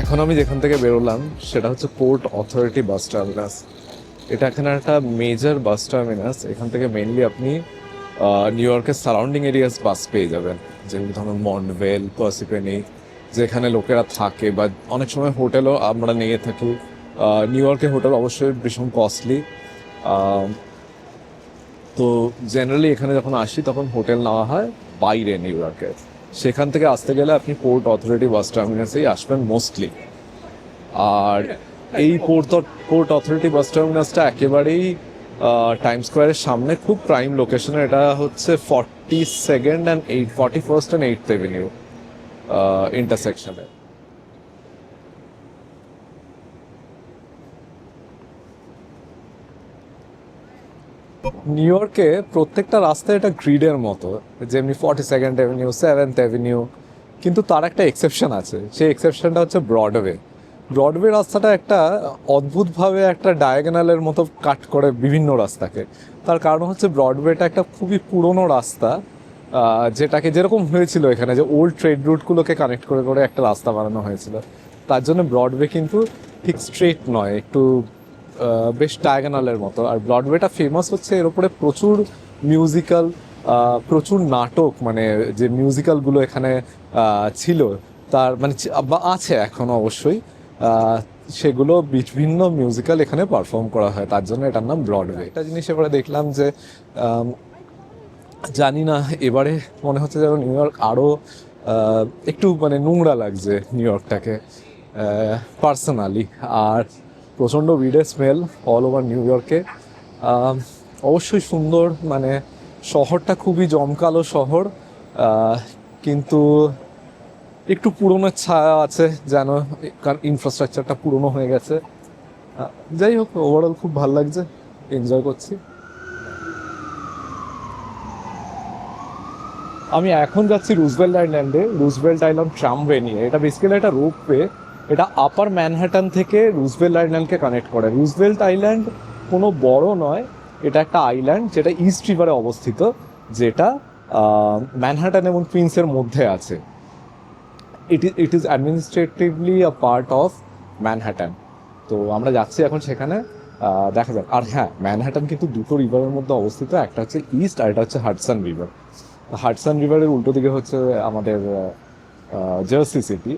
এখন আমি যেখান থেকে বেরোলাম, সেটা হচ্ছে পোর্ট অথরিটি বাস টার্মিনাস এটা এখানে একটা মেজর বাস টার্মিনাস এখান থেকে মেনলি আপনি নিউ ইয়র্কের সারাউন্ডিং এরিয়াস বাস পেয়ে যাবেন। যেগুলো ধরুন মন্ডভেল পার্সিপেনি যেখানে লোকেরা থাকে, বা অনেক সময় হোটেলও আমরা নিয়ে থাকি। নিউ ইয়র্কের হোটেল অবশ্যই ভীষণ কস্টলি তো জেনারেলি এখানে যখন আসি, তখন হোটেল নেওয়া হয় বাইরে নিউ ইয়র্কে সেখান থেকে আসতে গেলে আপনি পোর্ট অথরিটি বাস টার্মিনাসেই আসবেন মোস্টলি আর এই পোর্ট পোর্ট অথরিটি বাস টার্মিনাসটা একেবারেই টাইম স্কোয়ারের সামনে, খুব প্রাইম লোকেশনে এটা হচ্ছে forty second and eight forty first and eight avenue ইন্টারসেকশনে new ইয়র্কে প্রত্যেকটা রাস্তায় এটা গ্রিডের মতো। যেমনি forty second avenue seventh avenue কিন্তু তার একটা এক্সেপশন আছে। সেই এক্সেপশনটা হচ্ছে ব্রডওয়ে ব্রডওয়ে রাস্তাটা একটা অদ্ভুতভাবে একটা ডায়াগোনালের মতো কাট করে বিভিন্ন রাস্তাকে। তার কারণ হচ্ছে ব্রডওয়েটা একটা খুবই পুরনো রাস্তা যেটাকে যেরকম হয়েছিল এখানে, যে ওল্ড ট্রেড রুটগুলোকে কানেক্ট করে করে একটা রাস্তা বানানো হয়েছিল। তার জন্য ব্রডওয়ে কিন্তু ঠিক স্ট্রেট নয়, একটু বেশ ডায়াগোনালের মতো। আর ব্রডওয়েটা ফেমাস হচ্ছে এর উপরে প্রচুর মিউজিক্যাল প্রচুর নাটক মানে যে মিউজিক্যালগুলো এখানে ছিল, তার মানে বা আছে এখন অবশ্যই সেগুলো বিভিন্ন মিউজিক্যাল এখানে পারফর্ম করা হয়, তার জন্য এটার নাম ব্রডওয়ে একটা জিনিস এবারে দেখলাম যে জানি না, এবারে মনে হচ্ছে যেন নিউ ইয়র্ক আরও একটু মানে নোংরা লাগছে নিউ ইয়র্কটাকে পার্সোনালি আর প্রচণ্ড উইডের স্মেল অল ওভার নিউ ইয়র্কে অবশ্যই সুন্দর মানে শহরটা খুবই জমকালো শহর। কিন্তু একটু পুরনো ছায়া আছে যেন ইনফ্রাস্ট্রাকচারটা পুরনো হয়ে গেছে। যাই হোক ওভারঅল খুব ভালো লাগছে এনজয় করছি। আমি এখন যাচ্ছি রুজভেল্ট আইল্যান্ডে রুজভেল্ট আইল্যান্ড ট্রামওয়ে নিয়ে। এটা বেসিক্যালি একটা রোপওয়ে এটা আপার ম্যানহাটন থেকে রুজভেল্ট আইল্যান্ডকে কানেক্ট করে। রুজভেল্ট আইল্যান্ড কোনো বড় নয়, এটা একটা আইল্যান্ড যেটা ইস্ট রিভারে অবস্থিত, যেটা ম্যানহাটন এবং কুইন্সের মধ্যে আছে। It is it is administratively a part of Manhattan তো আমরা যাচ্ছি এখন সেখানে দেখা যাক। আর হ্যাঁ ম্যানহাটন কিন্তু দুটো রিভারের মধ্যে অবস্থিত, একটা হচ্ছে ইস্ট আর এটা হচ্ছে হাডসন রিভার হাডসন রিভারের উল্টো দিকে হচ্ছে আমাদের জার্সি সিটি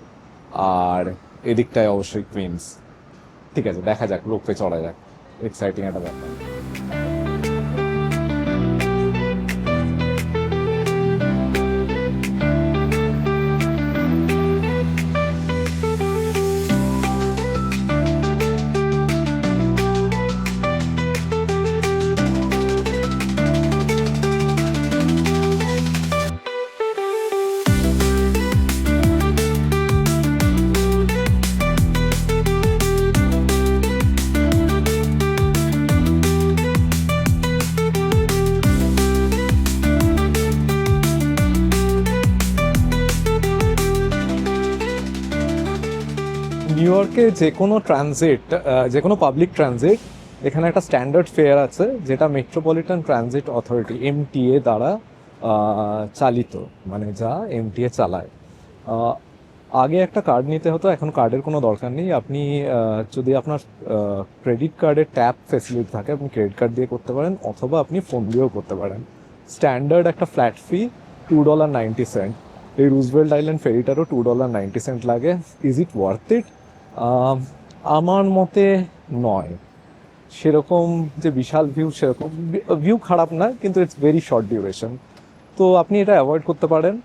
আর এদিকটায় অবশ্যই কুইন্স ঠিক আছে দেখা যাক রোপে চড়া যাক। এক্সাইটিং একটা ব্যাপার। ইয়র্কে যে কোনো ট্রানজিট যে কোনো পাবলিক ট্রানজিট এখানে একটা স্ট্যান্ডার্ড ফেয়ার আছে, যেটা মেট্রোপলিটন ট্রানজিট অথরিটি এমটিএ দ্বারা চালিত মানে যা এমটিএ চালায়। আগে একটা কার্ড নিতে হতো, এখন কার্ডের কোনো দরকার নেই। আপনি যদি আপনার ক্রেডিট কার্ডের ট্যাপ ফেসিলিটি থাকে, আপনি ক্রেডিট কার্ড দিয়ে করতে পারেন, অথবা আপনি ফোন দিয়েও করতে পারেন। স্ট্যান্ডার্ড একটা flat fee two dollar ninety cent এই রুজভেল্ট আইল্যান্ড ফেরিটারও টু ডলার নাইনটি সেন্ট লাগে। ইজ ইট ওয়ার্থ ইট আমার মতে নয়। সেরকম যে বিশাল ভিউ সেরকম ভিউ খারাপ না, কিন্তু ইটস ভেরি শর্ট ডিউরেশন তো আপনি এটা অ্যাভয়েড করতে পারেন।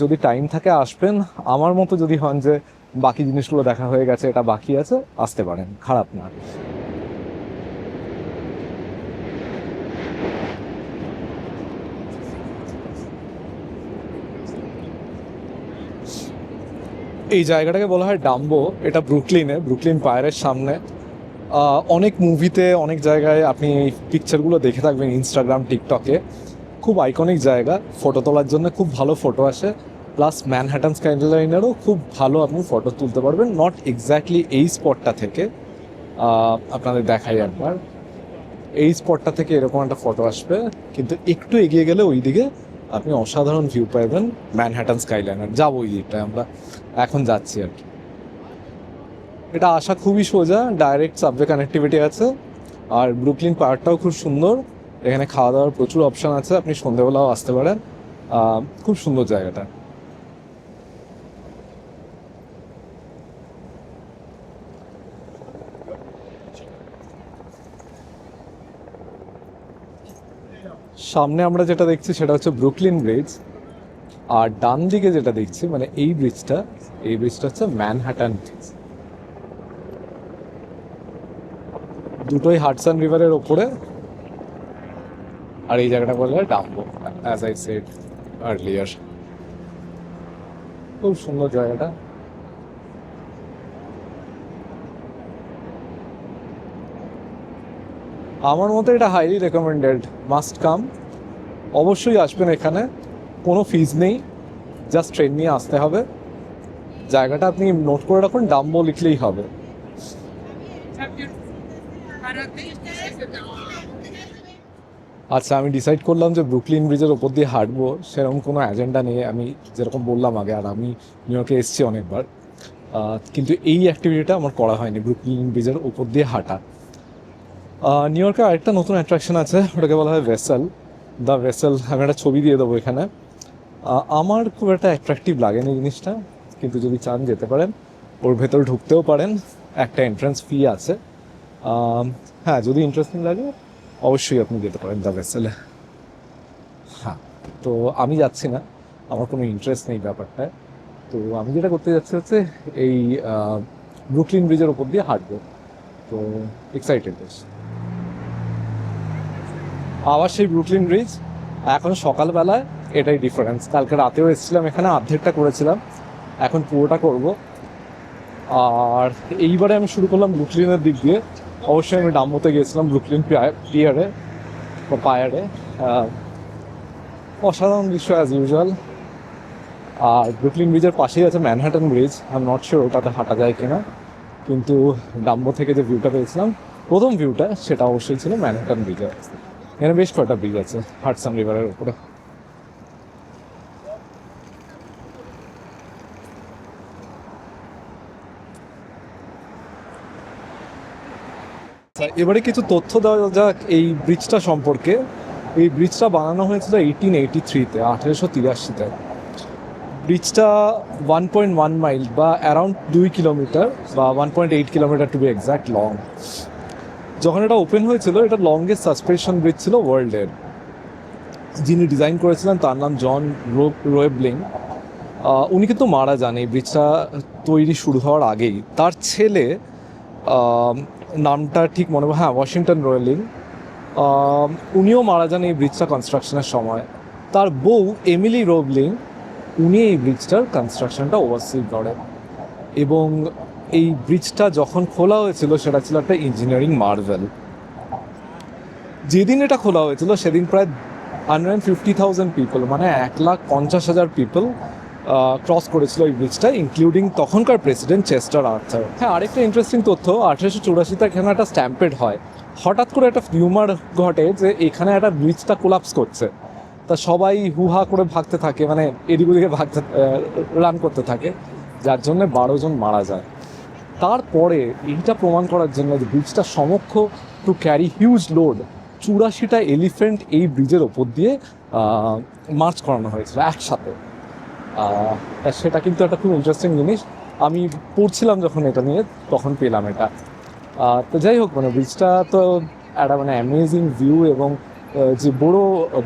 যদি টাইম থাকে, আসবেন। আমার মতো যদি হন যে বাকি জিনিসগুলো দেখা হয়ে গেছে, এটা বাকি আছে, আসতে পারেন। খারাপ না। এই জায়গাটাকে বলা হয় ডাম্বো। এটা ব্রুকলিনে, ব্রুকলিন পায়ারের সামনে। অনেক মুভিতে, অনেক জায়গায় আপনি এই পিকচারগুলো দেখে থাকবেন ইনস্টাগ্রাম টিকটকে খুব আইকনিক জায়গা। ফটো তোলার জন্য খুব ভালো ফটো আসে। প্লাস ম্যানহাটন স্কাইলাইনেরও খুব ভালো আপনি ফটো তুলতে পারবেন। নট এক্স্যাক্টলি এই স্পটটা থেকে। আপনাদের দেখাই একবার। এই স্পটটা থেকে এরকম একটা ফটো আসবে। কিন্তু একটু এগিয়ে গেলে ওই দিকে আপনি অসাধারণ ভিউ পাইবেন ম্যানহাটন স্কাইলাইনার যাব ওই দিকটায়, আমরা এখন যাচ্ছি আর কি। এটা আসা খুবই সোজা ডাইরেক্ট সাবওয়ে কানেক্টিভিটি আছে, আর ব্রুকলিন পার্কটাও খুব সুন্দর, এখানে খাওয়া দাওয়ার প্রচুর অপশান আছে, আপনি সন্ধেবেলাও আসতে পারেন খুব সুন্দর জায়গাটা। সামনে আমরা যেটা দেখছি সেটা হচ্ছে ব্রুকলিন ব্রিজ আর ডান দিকে যেটা দেখছি মানে এই ব্রিজটা এই ব্রিজটা হচ্ছে ম্যানহাটান ব্রিজ দুটোই হাটসান রিভারের ওপরে, আর এই জায়গাটা বলে DUMBO as I said earlier খুব সুন্দর জায়গাটা। আমার মতে এটা হাইলি রেকমেন্ডেড মাস্ট কাম অবশ্যই আসবেন এখানে, কোনো ফিজ নেই জাস্ট ট্রেন নিয়ে আসতে হবে। জায়গাটা আপনি নোট করে রাখুন ডাম্বো লিখলেই হবে। আচ্ছা আমি ডিসাইড করলাম যে ব্রুকলিন ব্রিজের ওপর দিয়ে হাঁটবো, সেরকম কোনো এজেন্ডা নেই। আমি যেরকম বললাম আগে, আর আমি নিউ ইয়র্কে এসেছি অনেকবার। কিন্তু এই অ্যাক্টিভিটিটা আমার করা হয়নি ব্রুকলিন ব্রিজের ওপর দিয়ে হাঁটা। নিউ ইয়র্কে আরেকটা নতুন অ্যাট্রাকশন আছে, ওটাকে বলা হয় ভেসেল দ্য ভেসেল আমি একটা ছবি দিয়ে দেবো এখানে। আমার খুব একটা অ্যাট্রাকটিভ লাগেনি জিনিসটা, কিন্তু যদি চান যেতে পারেন, ওর ভেতর ঢুকতেও পারেন, একটা এন্ট্রান্স ফি আছে। হ্যাঁ যদি ইন্টারেস্টিং লাগে, অবশ্যই আপনি যেতে পারেন দ্য ভেসেলে হ্যাঁ তো আমি যাচ্ছি না, আমার কোনো ইন্টারেস্ট নেই ব্যাপারটায়। তো আমি যেটা করতে যাচ্ছি হচ্ছে, এই ব্রুকলিন ব্রিজের ওপর দিয়ে হাঁটবো। তো এক্সাইটেড বেশ। আবার সেই ব্রুকলিন ব্রিজ এখন সকালবেলায় এটাই ডিফারেন্স কালকে রাতেও এসেছিলাম এখানে অর্ধেকটা করেছিলাম। এখন পুরোটা করব। আর এইবারে আমি শুরু করলাম ব্রুকলিনের দিক দিয়ে। অবশ্যই আমি ডাম্বোতে গিয়েছিলাম ব্রুকলিন পিয়ারে বা পায়ারে অসাধারণ দৃশ্য অ্যাজ ইউজুয়াল আর ব্রুকলিন ব্রিজের পাশেই আছে Manhattan Bridge I not sure ওটাতে হাঁটা যায় কিনা। কিন্তু ডাম্বো থেকে যে ভিউটা পেয়েছিলাম, প্রথম ভিউটা সেটা অবশ্যই ছিল ম্যানহাটন ব্রিজের এখানে বেশ কয়টা ব্রিজ আছে? হাটসান রিভারের উপরে। আচ্ছা, এবারে কিছু তথ্য দেওয়া যাক এই ব্রিজটা সম্পর্কে। এই ব্রিজটা বানানো হয়েছিল এইটিন এইটি থ্রিতে আঠেরোশো তিরাশিতে। ব্রিজটা ওয়ান পয়েন্ট ওয়ান মাইল বা অ্যারাউন্ড দুই কিলোমিটার বা one point eight kilometre to be exact long যখন এটা ওপেন হয়েছিল, এটা লংগেস্ট সাসপেনশন ব্রিজ ছিল ওয়ার্ল্ডের যিনি ডিজাইন করেছিলেন, তার নাম জন রোয়েবলিং। উনি কিন্তু মারা যান এই ব্রিজটা তৈরি শুরু হওয়ার আগেই। তার ছেলে নামটা ঠিক মনে হ্যাঁ ওয়াশিংটন রোয়েলিং উনিও মারা যান এই ব্রিজটা কনস্ট্রাকশনের সময়। তার বউ, এমিলি রোবলিং উনি এই ব্রিজটার কনস্ট্রাকশনটা ওভারসি করেন এবং এই ব্রিজটা যখন খোলা হয়েছিল, সেটা ছিল একটা ইঞ্জিনিয়ারিং মার্ভেল যেদিন এটা খোলা হয়েছিল, সেদিন প্রায় হান্ড্রেড ফিফটি থাউজেন্ড পিপল মানে এক লাখ পঞ্চাশ হাজার পিপল ক্রস করেছিল এই ব্রিজটা ইনক্লুডিং তখনকার প্রেসিডেন্ট চেস্টার আর্থার হ্যাঁ আরেকটা ইন্টারেস্টিং তথ্য, আঠেরোশো চুরাশিতে এখানে একটা স্ট্যাম্পেড হয়। হঠাৎ করে একটা রিউমার ঘটে যে এখানে একটা ব্রিজটা কোলাপস করছে। তা সবাই হুহা করে ভাগতে থাকে মানে এদিক ওদিকে ভাগতে রান করতে থাকে, যার জন্য বারো জন মারা যায়। তারপরে এইটা প্রমাণ করার জন্য যে ব্রিজটা সমক্ষ টু ক্যারি হিউজ লোড চুরাশিটা এলিফেন্ট এই ব্রিজের ওপর দিয়ে মার্চ করানো হয়েছিল একসাথে। সেটা কিন্তু একটা খুব ইন্টারেস্টিং জিনিস। আমি পড়ছিলাম যখন এটা নিয়ে, তখন পেলাম এটা। তো যাই হোক মানে ব্রিজটা তো একটা মানে অ্যামেজিং ভিউ এবং যে বড়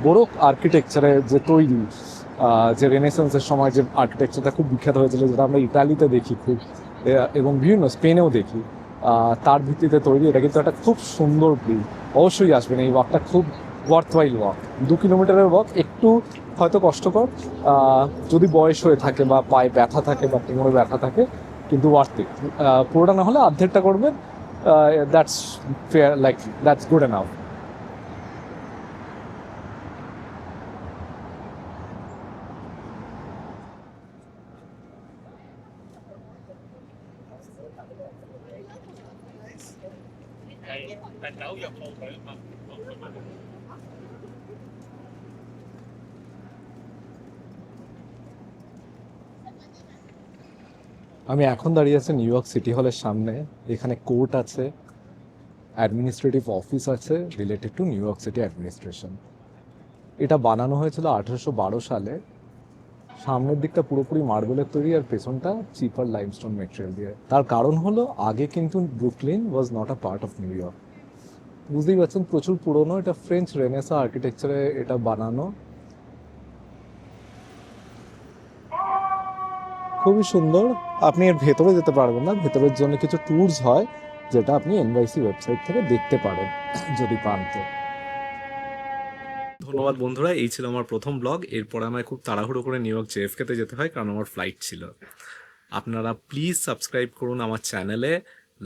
বড় আর্কিটেকচারের যে তৈরি যে রেনেসেন্সের সময় যে আর্কিটেকচারটা খুব বিখ্যাত হয়েছিল, যেটা আমরা ইতালিতে দেখি খুব। এবং বিভিন্ন স্পেনেও দেখি। তার ভিত্তিতে তৈরি। এটা কিন্তু একটা খুব সুন্দর ব্রিজ অবশ্যই আসবেন। এই ওয়াকটা খুব ওয়ার্থওয়াইল ওয়াক দু কিলোমিটারের ওয়াক একটু হয়তো কষ্টকর। যদি বয়স হয়ে থাকে বা পায়ে ব্যথা থাকে বা কোমরে ব্যথা থাকে, কিন্তু ওয়ার্থ পুরোটা না হলে অর্ধেকটা করবেন। That's fair like that's good enough আমি এখন দাঁড়িয়ে আছি নিউ ইয়র্ক সিটি হলের সামনে। এখানে কোর্ট আছে অ্যাডমিনিস্ট্রেটিভ অফিস আছে related to New York City administration এটা বানানো হয়েছিল আঠেরোশো বারো সালে। সামনের দিকটা পুরোপুরি মার্বেলের তৈরি আর পেছনটা চিপার লাইমস্টোন মেটেরিয়াল দিয়ে। তার কারণ হলো, আগে কিন্তু Brooklyn was not a part of New York বুঝতেই পারছেন, প্রচুর পুরনো এটা ফ্রেঞ্চ রেনেসা আর্কিটেকচারে এটা বানানো। খুবই সুন্দর। আপনি এর ভেতরে যেতে পারবেন না। ভেতরের জন্য কিছু ট্যুরস হয়, যেটা আপনি এনওয়াইসি ওয়েবসাইট থেকে দেখতে পারেন, যদি পান তো। ধন্যবাদ বন্ধুরা, এই ছিল আমার প্রথম ব্লগ এরপর আমায় খুব তাড়াহুড়ো করে নিউ ইয়র্ক জেএফকেতে যেতে হয়, কারণ আমার ফ্লাইট ছিল। আপনারা প্লিজ সাবস্ক্রাইব করুন আমার চ্যানেলে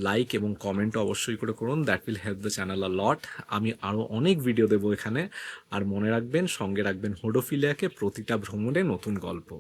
লাইক এবং কমেন্ট অবশ্যই করে করুন। That will help the channel a lot আমি আরও অনেক ভিডিও দেবো এখানে। আর মনে রাখবেন, সঙ্গে রাখবেন হোডোফিলিয়াকে প্রতিটা ভ্রমণে নতুন গল্প।